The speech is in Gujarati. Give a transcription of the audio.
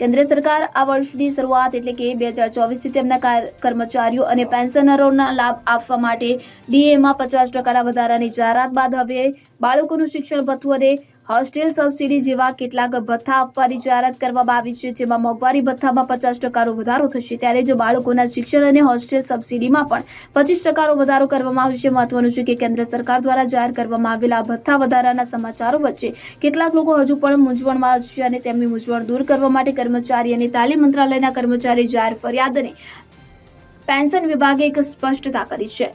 કેન્દ્ર સરકાર આ વર્ષની શરૂઆત એટલે કે બે હજાર ચોવીસથી તેમના કર્મચારીઓ અને પેન્શનરોના લાભ આપવા માટે ડીએમાં પચાસ ટકાના વધારાની જાહેરાત બાદ હવે બાળકોનું શિક્ષણ ભથ્થું અને હોસ્ટેલ સબસિડી જેવા કેટલાક ભથ્થા આપવાની જાહેરાત કરવામાં આવી છે, જેમાં મોંઘવારી ભથ્થામાં પચાસ ટકાનો વધારો થશે. ત્યારે જ બાળકોના શિક્ષણ અને હોસ્ટેલ સબસિડીમાં પણ પચીસ ટકાનો વધારો કરવામાં આવશે મહત્વનું છે કે કેન્દ્ર સરકાર દ્વારા જાહેર કરવામાં આવેલા ભથ્થા વધારાના સમાચારો વચ્ચે કેટલાક લોકો હજુ પણ મૂંઝવણમાં છે અને તેમની મૂંઝવણ દૂર કરવા માટે કર્મચારી અને તાલીમ મંત્રાલયના કર્મચારી જાહેર ફરિયાદ અને પેન્શન વિભાગે એક સ્પષ્ટતા કરી છે.